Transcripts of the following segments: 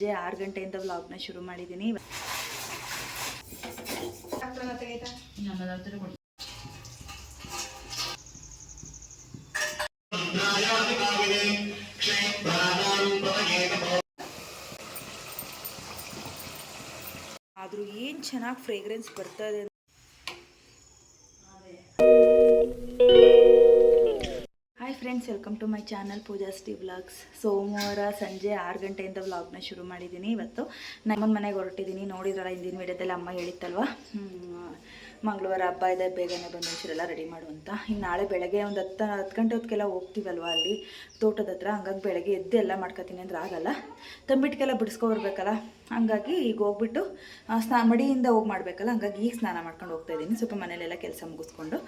ಸಂಜೆ ಆರು ಗಂಟೆಯಿಂದ ವ್ಲಾಗ್ನ ಶುರು ಮಾಡಿದ್ದೀನಿ ಆದರೂ ಏನು ಚೆನ್ನಾಗಿ ಫ್ರೇಗ್ರೆನ್ಸ್ ಬರ್ತಾ friends welcome to my channel ಪೂಜಾಸ್ಟಿ vlogs ಸೋಮವಾರ ಸಂಜೆ ಆರು ಗಂಟೆಯಿಂದ ವ್ಲಾಗ್ನ ಶುರು ಮಾಡಿದ್ದೀನಿ. ಇವತ್ತು ನಮ್ಮನ ಮನೆಗೆ ಹೊರಟಿದ್ದೀನಿ. ನೋಡಿದ್ರಲ್ಲ, ಹಿಂದಿನ ವಿಡಿಯೋದಲ್ಲಿ ಅಮ್ಮ ಹೇಳಿತ್ತಲ್ವ? ಮಂಗಳವಾರ ಹಬ್ಬ ಇದೆ, ಬೇಗನೆ ಬಂದು ರೆಡಿ ಮಾಡು ಅಂತ. ಇನ್ನು ನಾಳೆ ಬೆಳಗ್ಗೆ ಒಂದು ಹತ್ತು ಹತ್ತು ಗಂಟೆ ಹೊತ್ತಿಗೆಲ್ಲ ಹೋಗ್ತೀವಲ್ವ ಅಲ್ಲಿ? ತೋಟದ ಹತ್ರ. ಹಂಗಾಗಿ ಬೆಳಗ್ಗೆ ಎದ್ದು ಎಲ್ಲ ಮಾಡ್ಕೊತೀನಿ ಅಂದ್ರೆ ಆಗಲ್ಲ. ತಂಬಿಟ್ಟಿಗೆಲ್ಲ ಬಿಡಿಸ್ಕೊಬರ್ಬೇಕಲ್ಲ ಹಂಗಾಗಿ ಈಗ ಹೋಗ್ಬಿಟ್ಟು ಸ್ನಾ ಮಡಿಯಿಂದ ಹೋಗಿ ಮಾಡಬೇಕಲ್ಲ? ಹಂಗಾಗಿ ಈಗ ಸ್ನಾನ ಮಾಡ್ಕೊಂಡು ಹೋಗ್ತಾ ಇದ್ದೀನಿ. ಸ್ವಲ್ಪ ಮನೇಲೆಲ್ಲ ಕೆಲಸ ಮುಗಿಸ್ಕೊಂಡು.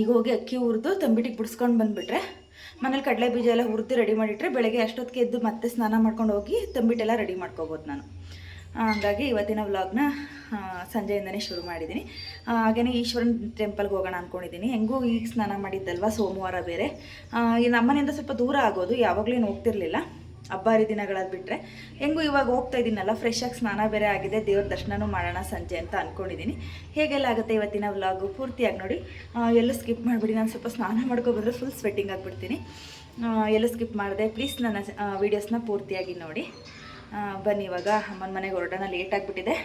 ಈಗ ಹೋಗಿ ಅಕ್ಕಿ ಹುರಿದು ತಂಬಿಟ್ಟಿಗೆ ಬಿಡಿಸ್ಕೊಂಡು ಬಂದುಬಿಟ್ರೆ, ಮನೇಲಿ ಕಡಲೆ ಬೀಜ ಎಲ್ಲ ಹುರಿದು ರೆಡಿ ಮಾಡಿಟ್ರೆ ಬೆಳಗ್ಗೆ ಅಷ್ಟೊತ್ತಿಗೆ ಎದ್ದು ಮತ್ತೆ ಸ್ನಾನ ಮಾಡ್ಕೊಂಡು ಹೋಗಿ ತಂಬಿಟ್ಟೆಲ್ಲ ರೆಡಿ ಮಾಡ್ಕೋಬೋದು ನಾನು. ಹಾಗಾಗಿ ಇವತ್ತಿನ ವ್ಲಾಗ್ನ ಸಂಜೆಯಿಂದನೇ ಶುರು ಮಾಡಿದ್ದೀನಿ. ಹಾಗೆಯೇ ಈಶ್ವರನ ಟೆಂಪಲ್ಗೆ ಹೋಗೋಣ ಅಂದ್ಕೊಂಡಿದ್ದೀನಿ ಹೆಂಗೂ ಈಗ ಸ್ನಾನ ಮಾಡಿದ್ದಲ್ವ? ಸೋಮವಾರ ಬೇರೆ. ನಮ್ಮನೆಯಿಂದ ಸ್ವಲ್ಪ ದೂರ ಆಗೋದು, ಯಾವಾಗಲೂ ಹೋಗ್ತಿರ್ಲಿಲ್ಲ. ಹಬ್ಬ ಹರಿದಿನಗಳಲ್ಲಿ ಬಿಟ್ಟರೆ ಹೆಂಗೂ ಇವಾಗ ಹೋಗ್ತಾ ಇದ್ದೀನಲ್ಲ ಫ್ರೆಶ್ ಆಗಿ ಸ್ನಾನ ಬೇರೆ ಆಗಿದೆ, ದೇವ್ರ ದರ್ಶನನೂ ಮಾಡೋಣ ಸಂಜೆ ಅಂತ ಅಂದ್ಕೊಂಡಿದ್ದೀನಿ ಹೇಗೆಲ್ಲ ಆಗುತ್ತೆ ಇವತ್ತಿನ ವ್ಲಾಗು ಪೂರ್ತಿಯಾಗಿ ನೋಡಿ. ಎಲ್ಲೂ ಸ್ಕಿಪ್ ಮಾಡಿಬಿಡಿ, ನಾನು ಸ್ವಲ್ಪ ಸ್ನಾನ ಮಾಡ್ಕೊಬಂದ್ರೆ ಫುಲ್ ಸ್ವೆಟ್ಟಿಂಗ್ ಆಗಿಬಿಡ್ತೀನಿ. ಎಲ್ಲೂ ಸ್ಕಿಪ್ ಮಾಡಿದೆ. ಪ್ಲೀಸ್ ನನ್ನ ವೀಡಿಯೋಸ್ನ ಪೂರ್ತಿಯಾಗಿ ನೋಡಿ. ಬನ್ನಿ ಇವಾಗ. ಅಮ್ಮನ ಮನೆಗೆ ಹೊರಡೋಣ ಲೇಟ್ ಆಗಿಬಿಟ್ಟಿದೆ.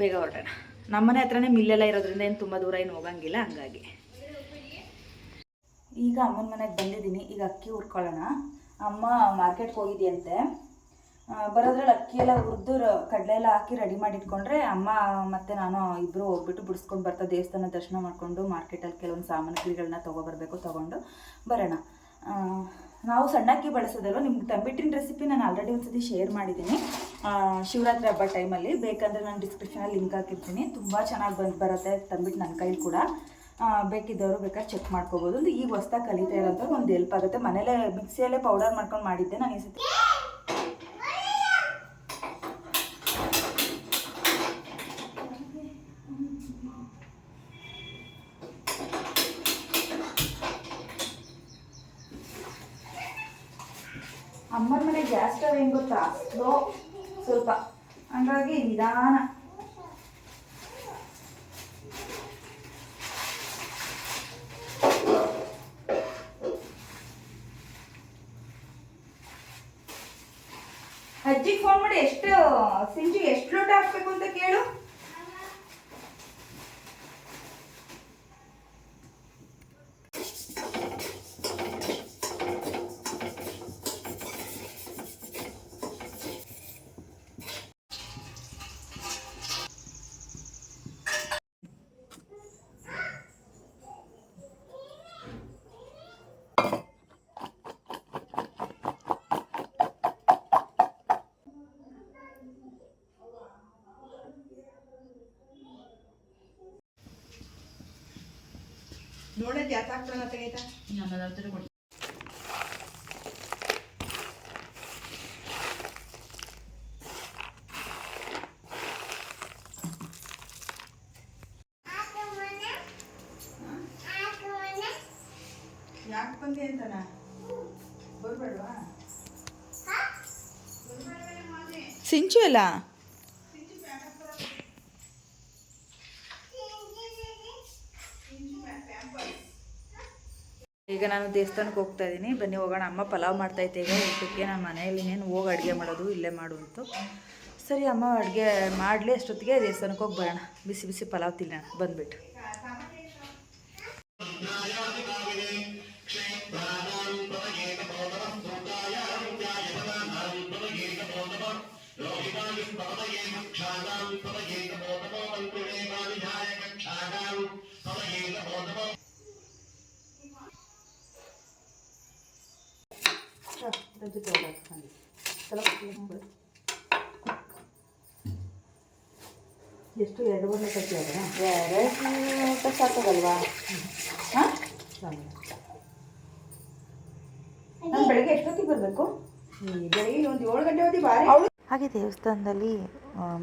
ಬೇಗ ಹೊರಡೋಣ. ನಮ್ಮನೆ ಹತ್ರನೇ ಮಿಲ್ಲೆಲ್ಲ ಇರೋದ್ರಿಂದ ಏನು ತುಂಬ ದೂರ ಏನು ಹೋಗಂಗಿಲ್ಲ, ಹಂಗಾಗಿ. ಈಗ ಅಮ್ಮನ ಮನೆಗೆ ಬಂದಿದ್ದೀನಿ ಈಗ ಅಕ್ಕಿ ಹುರ್ಕೊಳ್ಳೋಣ. ಅಮ್ಮ ಮಾರ್ಕೆಟ್ಗೆ ಹೋಗಿದೆಯಂತೆ. ಬರೋದ್ರಲ್ಲಿ ಅಕ್ಕಿ ಎಲ್ಲ ಹುರಿದು ಕಡಲೆ ಎಲ್ಲ ಹಾಕಿ ರೆಡಿ ಮಾಡಿ ಇಟ್ಕೊಂಡ್ರೆ ಅಮ್ಮ ಮತ್ತು ನಾನು ಇಬ್ಬರು ಹೋಗ್ಬಿಟ್ಟು ಬಿಡಿಸ್ಕೊಂಡು ಬರ್ತಾ ದೇವಸ್ಥಾನ ದರ್ಶನ ಮಾಡಿಕೊಂಡು ಮಾರ್ಕೆಟಲ್ಲಿ ಕೆಲವೊಂದು ಸಾಮಗ್ರಿಗಳನ್ನ ತೊಗೊಬರ್ಬೇಕು ತೊಗೊಂಡು ಬರೋಣ. ನಾವು ಸಣ್ಣಕ್ಕಿ ಬಳಸೋದಲ್ವ ನಿಮ್ಗೆ ತಂಬಿಟ್ಟಿನ ರೆಸಿಪಿ ನಾನು ಆಲ್ರೆಡಿ ಒಂದ್ಸತಿ ಶೇರ್ ಮಾಡಿದ್ದೀನಿ. ಶಿವರಾತ್ರಿ ಹಬ್ಬ ಟೈಮಲ್ಲಿ ಬೇಕಂದರೆ ನಾನು ಡಿಸ್ಕ್ರಿಪ್ಷನಲ್ಲಿ ಲಿಂಕ್ ಹಾಕಿರ್ತೀನಿ. ತುಂಬ ಚೆನ್ನಾಗಿ ಬಂದು ಬರುತ್ತೆ ತಂಬಿಟ್ಟು ನನ್ನ ಕೈಲಿ ಕೂಡ. ಬೇಕಿದ್ದವರು ಬೇಕಾದ್ರೆ ಚೆಕ್ ಮಾಡ್ಕೋಬೋದು. ಒಂದು ಈಗ ಹೊಸ್ದಾಗಿ ಕಲಿತಾ ಇರೋಂಥ ಒಂದು ಹೆಲ್ಪ್ ಆಗುತ್ತೆ. ಮನೇಲೆ ಮಿಕ್ಸಿಯಲ್ಲೇ ಪೌಡರ್ ಮಾಡ್ಕೊಂಡು ಮಾಡಿದ್ದೆ ನಾನು ಈ ಸತಿ ಅಮ್ಮನ ಮನೆ ಗ್ಯಾಸ್ ಸ್ಟವ್ ಏನು ಗೊತ್ತಾ? ಸ್ಲೋ ಸ್ವಲ್ಪ. ಹಂಗಾಗಿ ನಿಧಾನ. ಅಜ್ಜಿಗೆ ಫೋನ್ ಮಾಡಿ ಎಷ್ಟು ಸಿಂಜಿ ಎಷ್ಟು ಲೋಟ ಹಾಕ್ಬೇಕು ಅಂತ ಕೇಳು. ನೋಡೋದು ಯಾಕೆ ಆಗ್ತಾನ ತೆಗೈತಾ ಯಾಕೆ ಬಂದೆ ಅಂತನ? ಬರ್ಬೇಡವಾ? ಸಿಂಚು ಅಲ್ಲ? ಈಗ ನಾನು ದೇವಸ್ಥಾನಕ್ಕೆ ಹೋಗ್ತಾ ಇದ್ದೀನಿ ಬನ್ನಿ ಹೋಗೋಣ. ಅಮ್ಮ ಪಲಾವ್ ಮಾಡ್ತಾ ಈಗ. ಊಟಕ್ಕೆ ನಾನು ಮನೆಯಲ್ಲಿ ಇನ್ನೇನು ಹೋಗಿ ಅಡುಗೆ ಮಾಡೋದು ಇಲ್ಲೇ ಮಾಡುವಂತು ಸರಿ ಅಮ್ಮ, ಅಡುಗೆ ಮಾಡಲಿ. ಅಷ್ಟೊತ್ತಿಗೆ ದೇವಸ್ಥಾನಕ್ಕೆ ಹೋಗಿ ಬರೋಣ. ಬಿಸಿ ಬಿಸಿ ಪಲಾವ್ ತಿನ್ನೋಣ. ಬಂದ್ಬಿಟ್ಟು. ಎಷ್ಟು ಎರಡು ಮೂರು ಕಟ್ಟಿ ಅದ ಎರಡು ಸಾಕಾಗಲ್ವಾ ಹಾಂ ನಾನು ಬೆಳಗ್ಗೆ ಎಷ್ಟೊತ್ತಿಗೆ ಬರಬೇಕು ಬೆಳಿಗ್ಗೆ ಒಂದು ಏಳು ಗಂಟೆ ಹೋದಿ ಬಾರಿ ಹಾಗೆ ದೇವಸ್ಥಾನದಲ್ಲಿ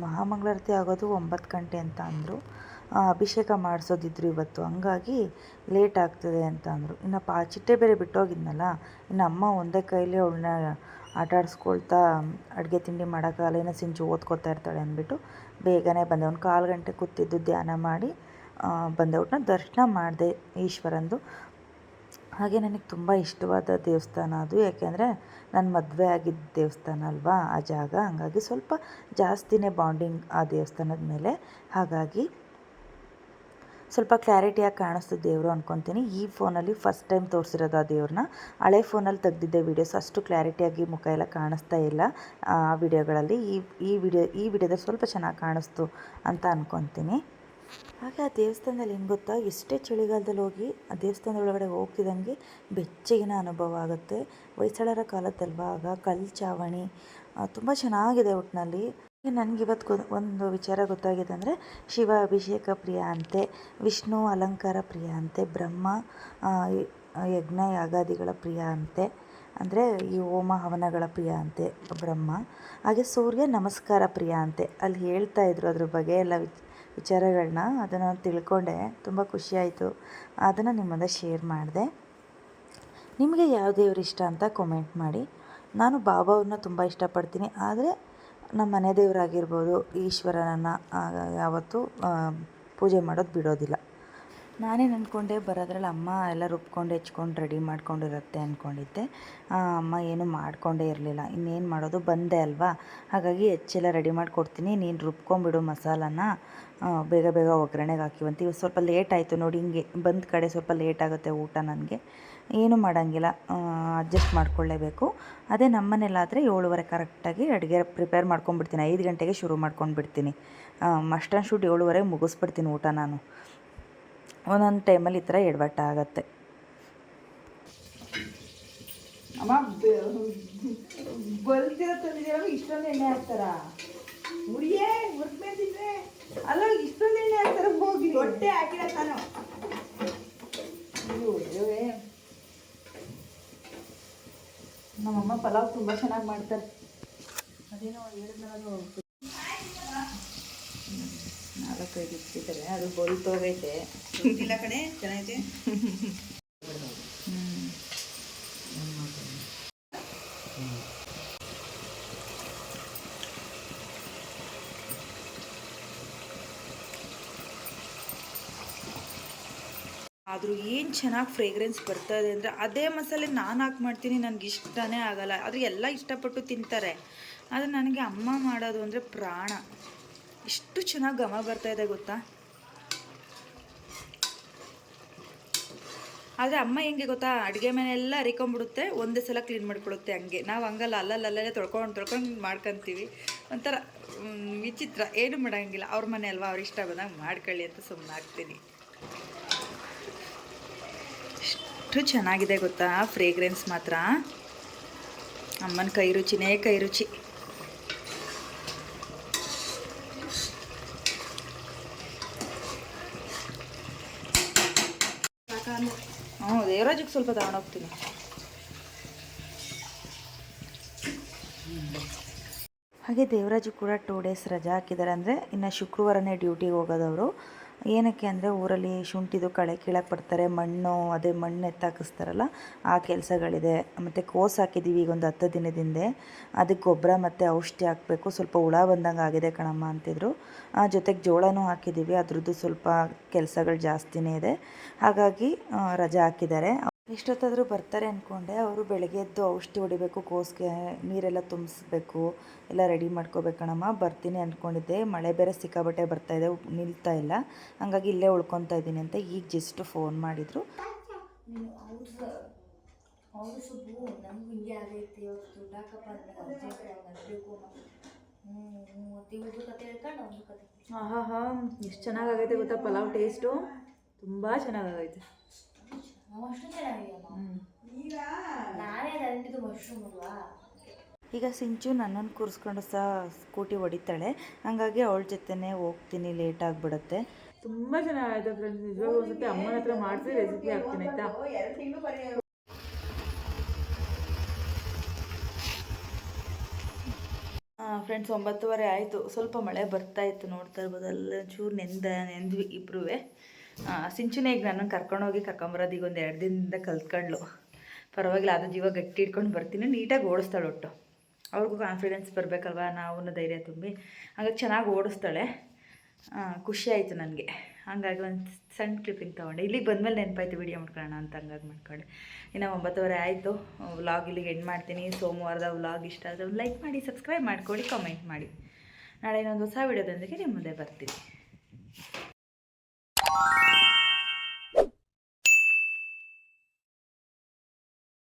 ಮಹಾಮಂಗಳಾರತಿ ಆಗೋದು ಒಂಬತ್ತು ಗಂಟೆ ಅಂತ ಅಂದರು. ಅಭಿಷೇಕ ಮಾಡಿಸೋದಿದ್ರು ಇವತ್ತು. ಹಂಗಾಗಿ ಲೇಟ್ ಆಗ್ತದೆ ಅಂತ ಅಂದರು. ಇನ್ನು ಪಾ ಚಿಟ್ಟೆ ಬೇರೆ ಬಿಟ್ಟೋಗಿದ್ನಲ್ಲ ಇನ್ನು ಅಮ್ಮ ಒಂದೇ ಕೈಲಿ ಅವಳನ್ನ ಆಟಾಡಿಸ್ಕೊಳ್ತಾ ಅಡುಗೆ ತಿಂಡಿ ಮಾಡೋಕ್ಕಾಗಲ್ಲ ಏನೋ ಸಿಂಚು ಓದ್ಕೊತಾ ಇರ್ತಾಳೆ ಅಂದ್ಬಿಟ್ಟು ಬೇಗನೆ ಬಂದೆ. ಒಂದು ಕಾಲು ಗಂಟೆ ಕೂತಿದ್ದು ಧ್ಯಾನ ಮಾಡಿ ಆ, ಬಂದೆ. ಒಟ್ಟಿನ ದರ್ಶನ ಮಾಡಿದೆ ಈಶ್ವರಂದು. ಹಾಗೆ ನನಗೆ ತುಂಬ ಇಷ್ಟವಾದ ದೇವಸ್ಥಾನ ಅದು. ಯಾಕೆಂದರೆ ನನ್ನ ಮದುವೆ ಆಗಿದ್ದ ದೇವಸ್ಥಾನ ಅಲ್ವಾ ಆ ಜಾಗ. ಹಂಗಾಗಿ ಸ್ವಲ್ಪ ಜಾಸ್ತಿನೇ ಬಾಂಡಿಂಗ್ ಆ ದೇವಸ್ಥಾನದ ಮೇಲೆ. ಹಾಗಾಗಿ ಸ್ವಲ್ಪ ಕ್ಲಾರಿಟಿಯಾಗಿ ಕಾಣಿಸ್ತು ದೇವರು ಅನ್ಕೊತೀನಿ. ಈ ಫೋನಲ್ಲಿ ಫಸ್ಟ್ ಟೈಮ್ ತೋರಿಸಿರೋದು ಆ ದೇವ್ರನ್ನ. ಹಳೆ ಫೋನಲ್ಲಿ ತೆಗ್ದಿದ್ದೆ ವೀಡಿಯೋಸ್ ಅಷ್ಟು ಕ್ಲಾರಿಟಿಯಾಗಿ ಮುಖ ಎಲ್ಲ ಕಾಣಿಸ್ತಾ ಇಲ್ಲ, ಆ ವಿಡಿಯೋಗಳಲ್ಲಿ ಈ ಈ ವಿಡಿಯೋ ಈ ವಿಡಿಯೋದಲ್ಲಿ ಸ್ವಲ್ಪ ಚೆನ್ನಾಗಿ ಕಾಣಿಸ್ತು ಅಂತ ಅಂದ್ಕೊತೀನಿ ಹಾಗೆ ಆ ದೇವಸ್ಥಾನದಲ್ಲಿ ಏನು ಗೊತ್ತಾ? ಎಷ್ಟೇ ಚಳಿಗಾಲದಲ್ಲಿ ಹೋಗಿ ಆ ದೇವಸ್ಥಾನದ ಒಳಗಡೆ ಹೋಗ್ತಿದ್ದಂಗೆ ಬೆಚ್ಚಗಿನ ಅನುಭವ ಆಗುತ್ತೆ. ಹೊಯ್ಸಳರ ಕಾಲದಲ್ವಾ ಆಗ ಕಲ್ಲು ಚಾವಣಿ ತುಂಬ ಚೆನ್ನಾಗಿದೆ ಒಟ್ಟಿನಲ್ಲಿ ನನಗೆ ಇವತ್ತು ಗೊ ಒಂದು ವಿಚಾರ ಗೊತ್ತಾಗಿದೆ ಅಂದರೆ ಶಿವ ಅಭಿಷೇಕ ಪ್ರಿಯ ಅಂತೆ, ವಿಷ್ಣು ಅಲಂಕಾರ ಪ್ರಿಯ ಅಂತೆ, ಬ್ರಹ್ಮ ಯಜ್ಞ ಯಾಗಾದಿಗಳ ಪ್ರಿಯ ಅಂತೆ, ಅಂದರೆ ಈ ಹೋಮ ಹವನಗಳ ಪ್ರಿಯ ಅಂತೆ, ಬ್ರಹ್ಮ. ಹಾಗೆ ಸೂರ್ಯ ನಮಸ್ಕಾರ ಪ್ರಿಯ ಅಂತೆ. ಅಲ್ಲಿ ಹೇಳ್ತಾ ಇದ್ರು ಅದ್ರ ಬಗ್ಗೆ ಎಲ್ಲ ವಿಚ್ ವಿಚಾರಗಳನ್ನ ಅದನ್ನು ತಿಳ್ಕೊಂಡೆ, ತುಂಬ ಖುಷಿಯಾಯಿತು ಅದನ್ನು ನಿಮ್ಮನ್ನು ಶೇರ್ ಮಾಡಿದೆ. ನಿಮಗೆ ಯಾವ ದೇವ್ರು ಇಷ್ಟ ಅಂತ ಕಮೆಂಟ್ ಮಾಡಿ. ನಾನು ಬಾಬಾವ್ರನ್ನ ತುಂಬ ಇಷ್ಟಪಡ್ತೀನಿ, ಆದರೆ ನಮ್ಮ ಮನೆ ದೇವರಾಗಿರ್ಬೋದು ಈಶ್ವರನನ್ನು ಯಾವತ್ತೂ ಪೂಜೆ ಮಾಡೋದು ಬಿಡೋದಿಲ್ಲ. ನಾನೇನು ಅಂದ್ಕೊಂಡೆ ಬರೋದ್ರಲ್ಲಿ ಅಮ್ಮ ಎಲ್ಲ ರುಬ್ಕೊಂಡು, ಹೆಚ್ಕೊಂಡು, ರೆಡಿ ಮಾಡ್ಕೊಂಡಿರುತ್ತೆ ಅಂದ್ಕೊಂಡಿದ್ದೆ ಅಮ್ಮ ಏನು ಮಾಡಿಕೊಂಡೇ ಇರಲಿಲ್ಲ. ಇನ್ನೇನು ಮಾಡೋದು? ಬಂದೆ ಅಲ್ವಾ? ಹಾಗಾಗಿ ಹೆಚ್ಚೆಲ್ಲ ರೆಡಿ ಮಾಡಿಕೊಡ್ತೀನಿ. ನೀನು ರುಬ್ಕೊಂಬಿಡು ಮಸಾಲಾನ. ಬೇಗ ಬೇಗ ಒಗ್ಗರಣೆಗೆ ಹಾಕಿವಂತ ಇವತ್ತು ಸ್ವಲ್ಪ ಲೇಟ್ ಆಯಿತು ನೋಡಿ, ಹಿಂಗೆ ಬಂದ ಕಡೆ ಸ್ವಲ್ಪ ಲೇಟ್ ಆಗುತ್ತೆ ಊಟ ನನಗೆ. ಏನು ಮಾಡೋಂಗಿಲ್ಲ ಅಡ್ಜಸ್ಟ್ ಮಾಡ್ಕೊಳ್ಳೇಬೇಕು. ಅದೇ ನಮ್ಮನೇಲಾದರೆ ಏಳುವರೆ ಕರೆಕ್ಟಾಗಿ ಅಡುಗೆ ಪ್ರಿಪೇರ್ ಮಾಡ್ಕೊಂಡ್ಬಿಡ್ತೀನಿ. ಐದು ಗಂಟೆಗೆ ಶುರು ಮಾಡ್ಕೊಂಡ್ಬಿಡ್ತೀನಿ. ಮಸ್ಟ್ ಆ್ಯಂಡ್ ಶುಡ್ ಏಳುವರೆಗೆ ಮುಗಿಸ್ಬಿಡ್ತೀನಿ ಊಟ ನಾನು. ಒಂದೊಂದು ಟೈಮಲ್ಲಿ ಈ ಥರ ಎಡವಟ್ಟ ಆಗುತ್ತೆ. ಇಷ್ಟೊಂದು ಎಣ್ಣೆ ಹಾಕ್ತಾರ? ಹಾಕ್ತಾರ? ಹೋಗಿ. ಹೊಟ್ಟೆ ಹಾಕಿರ ತಾನು. ನಮ್ಮಮ್ಮ ಪಲಾವ್ ತುಂಬ ಚೆನ್ನಾಗಿ ಮಾಡ್ತಾರೆ. ಅದೇನೋ ಹೇಳಿದ್ನಲ್ಲ ನಾಲ್ಕೈದು ಇಟ್ಟಿದ್ದಾರೆ ಅದು ಬಲ್ತೋಗೈತೆ. ಇಲ್ಲ ಕಣೆ ಚೆನ್ನಾಗೈತೆ. ಆದರೂ ಏನು ಚೆನ್ನಾಗಿ ಫ್ರೇಗ್ರೆನ್ಸ್ ಬರ್ತಾ ಇದೆ ಅಂದರೆ ಅದೇ ಮಸಾಲೆ ನಾನು ಹಾಕಿ ಮಾಡ್ತೀನಿ, ನನಗೆ ಇಷ್ಟನೇ ಆಗಲ್ಲ. ಆದರೆ ಎಲ್ಲ ಇಷ್ಟಪಟ್ಟು ತಿಂತಾರೆ. ಆದರೆ ನನಗೆ ಅಮ್ಮ ಮಾಡೋದು ಅಂದರೆ ಪ್ರಾಣ. ಇಷ್ಟು ಚೆನ್ನಾಗಿ ಘಮ ಬರ್ತಾ ಇದೆ ಗೊತ್ತಾ? ಆದರೆ ಅಮ್ಮ ಹೆಂಗೆ ಗೊತ್ತಾ? ಅಡುಗೆ ಮನೆಯೆಲ್ಲ ಅರಿಕೊಂಬಿಡುತ್ತೆ ಒಂದೇ ಸಲ ಕ್ಲೀನ್ ಮಾಡ್ಕೊಳುತ್ತೆ ಹಂಗೆ. ನಾವು ಹಂಗಲ್ಲ ಅಲ್ಲಲ್ಲಲ್ಲೇ ತೊಳ್ಕೊಂಡು ತೊಳ್ಕೊಂಡು ಮಾಡ್ಕೊತೀವಿ. ಒಂಥರ ವಿಚಿತ್ರ. ಏನು ಮಾಡೋಂಗಿಲ್ಲ. ಅವ್ರ ಮನೆ ಅಲ್ವಾ? ಅವ್ರ ಇಷ್ಟ ಬಂದಾಗ ಮಾಡ್ಕೊಳ್ಳಿ ಅಂತ ಸುಮ್ಮನೆ ಆಗ್ತೀನಿ ಎಷ್ಟು ಚೆನ್ನಾಗಿದೆ ಗೊತ್ತಾ? ಫ್ರೇಗ್ರೆನ್ಸ್ ಮಾತ್ರ. ಅಮ್ಮನ ಕೈ ರುಚಿನೇ ಕೈ ರುಚಿ. ಹ್ಞೂ ದೇವರಾಜಿಗೆ ಸ್ವಲ್ಪ ತಗೊಂಡೋಗ್ತೀನಿ. ಹಾಗೆ ದೇವರಾಜು ಕೂಡ ಟೂ ಡೇಸ್ ರಜಾ ಹಾಕಿದ್ದಾರೆ ಅಂದರೆ ಇನ್ನು ಶುಕ್ರವಾರನೇ ಡ್ಯೂಟಿಗೆ ಹೋಗೋದವರು. ಏನಕ್ಕೆ ಅಂದರೆ ಊರಲ್ಲಿ ಶುಂಠಿದು ಕಳೆ ಕೀಳಕ್ಕೆ ಬರ್ತಾರೆ ಮಣ್ಣು ಅದೇ ಮಣ್ಣು ಎತ್ತಾಕಿಸ್ತಾರಲ್ಲ ಆ ಕೆಲಸಗಳಿದೆ. ಮತ್ತು ಕೋಸ್ ಹಾಕಿದ್ದೀವಿ ಈಗ ಒಂದು ಹತ್ತು ದಿನದಿಂದ. ಅದಕ್ಕೆ ಗೊಬ್ಬರ ಮತ್ತು ಔಷಧಿ ಹಾಕಬೇಕು. ಸ್ವಲ್ಪ ಹುಳ ಬಂದಂಗೆ ಆಗಿದೆ ಕಣಮ್ಮ ಅಂತಿದ್ರು. ಆ, ಜೊತೆಗೆ ಜೋಳನೂ ಹಾಕಿದ್ದೀವಿ ಅದ್ರದ್ದು ಸ್ವಲ್ಪ ಕೆಲಸಗಳು ಜಾಸ್ತಿನೇ ಇದೆ. ಹಾಗಾಗಿ ರಜೆ ಹಾಕಿದ್ದಾರೆ. ಎಷ್ಟೊತ್ತಾದರೂ ಬರ್ತಾರೆ ಅಂದ್ಕೊಂಡೆ ಅವರು ಬೆಳಗ್ಗೆ ಎದ್ದು ಔಷಧಿ ಹೊಡಿಬೇಕು, ಕೋಸ್ಗೆ ನೀರೆಲ್ಲ ತುಂಬಿಸ್ಬೇಕು, ಎಲ್ಲ ರೆಡಿ ಮಾಡ್ಕೋಬೇಕಣಮ್ಮ, ಬರ್ತೀನಿ ಅಂದ್ಕೊಂಡಿದ್ದೆ ಮಳೆ ಬೇರೆ ಸಿಕ್ಕಾಬಟ್ಟೆ ಬರ್ತಾ ಇದೆ ನಿಲ್ತಾ ಇಲ್ಲ. ಹಾಗಾಗಿ ಇಲ್ಲೇ ಉಳ್ಕೊತಾ ಇದ್ದೀನಿ ಅಂತ ಈಗ ಜಸ್ಟ್ ಫೋನ್ ಮಾಡಿದರು. ಹಾಂ ಹಾಂ ಹಾಂ ಎಷ್ಟು ಚೆನ್ನಾಗಾಗೈತೆ ಗೊತ್ತಾ, ಪಲಾವ್ ಟೇಸ್ಟು ತುಂಬ ಚೆನ್ನಾಗಾಗೈತೆ. ಅಷ್ಟು ಚೆನ್ನಾಗಿದೆಯಮ್ಮ ನಾನೇ ತಂದಿದ್ದು ಮಶ್ರೂಮ್ ಅಲ್ವಾ? ಈಗ ಸಿಂಚು ನನ್ನನ್ನು ಕೂರಿಸ್ಕೊಂಡು ಸಹ ಸ್ಕೂಟಿ ಹೊಡಿತಾಳೆ. ಹಂಗಾಗಿ ಅವಳ ಜೊತೆನೇ ಹೋಗ್ತೀನಿ ಲೇಟ್ ಆಗಿಬಿಡುತ್ತೆ. ತುಂಬ ಚೆನ್ನಾಗಿದೆ ಫ್ರೆಂಡ್ಸ್ ನಿಜವಾಗ್ಲೂ ಒಂದ್ಸತಿ ಅಮ್ಮನ ಹತ್ರ ಮಾಡಿಸಿ ರೆಸಿಪಿ ಹಾಕ್ತೀನಿ ಆಯ್ತಾ? ಫ್ರೆಂಡ್ಸ್ ಒಂಬತ್ತುವರೆ ಆಯಿತು. ಸ್ವಲ್ಪ ಮಳೆ ಬರ್ತಾ ಇತ್ತು ನೋಡ್ತಾ ಇರ್ಬೋದು. ಅಲ್ಲ ಚೂರು ನೆಂದ ನೆಂದ್ವಿ ಇಬ್ಬರೂ ಸಿಂಚುನೇ ಈಗ ನನ್ನನ್ನು ಕರ್ಕೊಂಡೋಗಿ ಕರ್ಕೊಂಬರೋದು ಈಗ ಒಂದು ಎರಡು ದಿನದಿಂದ ಕಲ್ತ್ಕೊಂಡ್ಲು. ಪರವಾಗಿಲ್ಲ, ಅದು ಜೀವ ಗಟ್ಟಿ ಇಟ್ಕೊಂಡು ಬರ್ತೀನಿ. ನೀಟಾಗಿ ಓಡಿಸ್ತಾಳೆ ಒಟ್ಟು. ಅವ್ರಿಗೂ ಕಾನ್ಫಿಡೆನ್ಸ್ ಬರಬೇಕಲ್ವ? ನಾವು ಧೈರ್ಯ ತುಂಬಿ. ಹಾಗಾಗಿ ಚೆನ್ನಾಗಿ ಓಡಿಸ್ತಾಳೆ. ಖುಷಿ ಆಯಿತು ನನಗೆ. ಹಂಗಾಗಿ ಒಂದು ಸಣ್ಣ ಕ್ಲಿಪ್ಪಿಂಗ್ ತೊಗೊಂಡೆ. ಇಲ್ಲಿಗೆ ಬಂದಮೇಲೆ ನೆನಪಾಯ್ತು ವಿಡಿಯೋ ಮಾಡ್ಕೊಳ್ಳೋಣ ಅಂತ ಹಂಗಾಗಿ ಮಾಡ್ಕೊಂಡೆ. ಇನ್ನು ಒಂಬತ್ತುವರೆ ಆಯಿತು. ವ್ಲಾಗ್ ಇಲ್ಲಿಗೆ ಎಂಡ್ ಮಾಡ್ತೀನಿ. ಸೋಮವಾರದ ವ್ಲಾಗ್ ಇಷ್ಟ ಆದರೆ ಒಂದು ಲೈಕ್ ಮಾಡಿ ಸಬ್ಸ್ಕ್ರೈಬ್ ಮಾಡ್ಕೊಳ್ಳಿ ಕಾಮೆಂಟ್ ಮಾಡಿ. ನಾಳೆ ಇನ್ನೊಂದು ಹೊಸ ವಿಡಿಯೋದೊಂದಿಗೆ ನಿಮ್ಮ ಮುಂದೆ ಬರ್ತೀನಿ. Thank you.